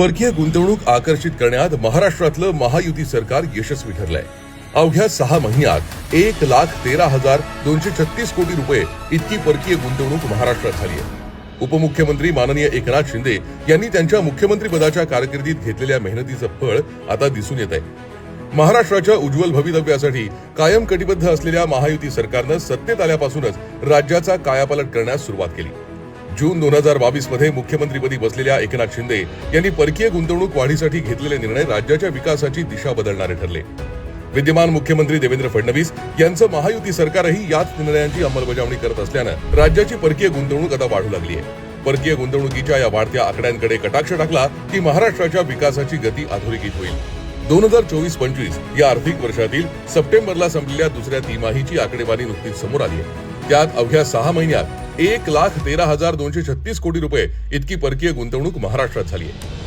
परकीय गुंतवणूक आकर्षित करण्यात महाराष्ट्रातलं महायुती सरकार यशस्वी ठरलंय. अवघ्या सहा महिन्यात एक लाख तेरा हजार दोनशे छत्तीस कोटी रुपये इतकी परकीय गुंतवणूक महाराष्ट्रात झाली आहे. उपमुख्यमंत्री माननीय एकनाथ शिंदे यांनी त्यांच्या मुख्यमंत्री पदाच्या कारकिर्दीत घेतलेल्या मेहनतीचं फळ आता दिसून येत आहे. महाराष्ट्राच्या उज्ज्वल भवितव्यासाठी कायम कटिबद्ध असलेल्या महायुती सरकारनं सत्तेत आल्यापासूनच राज्याचा कायापालट करण्यास सुरुवात केली. जून दोन हजार बावीसमध्ये मुख्यमंत्रीपदी बसलेल्या एकनाथ शिंदे यांनी परकीय गुंतवणूक वाढीसाठी घेतलेले निर्णय राज्याच्या विकासाची दिशा बदलणारे ठरले. विद्यमान मुख्यमंत्री देवेंद्र फडणवीस यांचं महायुती सरकारही याच निर्णयांची अंमलबजावणी करत असल्यानं राज्याची परकीय गुंतवणूक आता वाढू लागली आहे. परकीय गुंतवणुकीच्या या वाढत्या आकड्यांकडे कटाक्ष टाकला की महाराष्ट्राच्या विकासाची गती अधोरेखित होईल. दोन हजार चोवीस पंचवीस या आर्थिक वर्षातील सप्टेंबरला संपलेल्या दुसऱ्या तिमाहीची आकडेवारी नुकतीच समोर आली आहे. त्यात अवघ्या सहा महिन्यात एक लाख तेरा हजार दोनशे छत्तीस कोटी रुपये इतकी परकीय गुंतवणूक महाराष्ट्रात झाली आहे.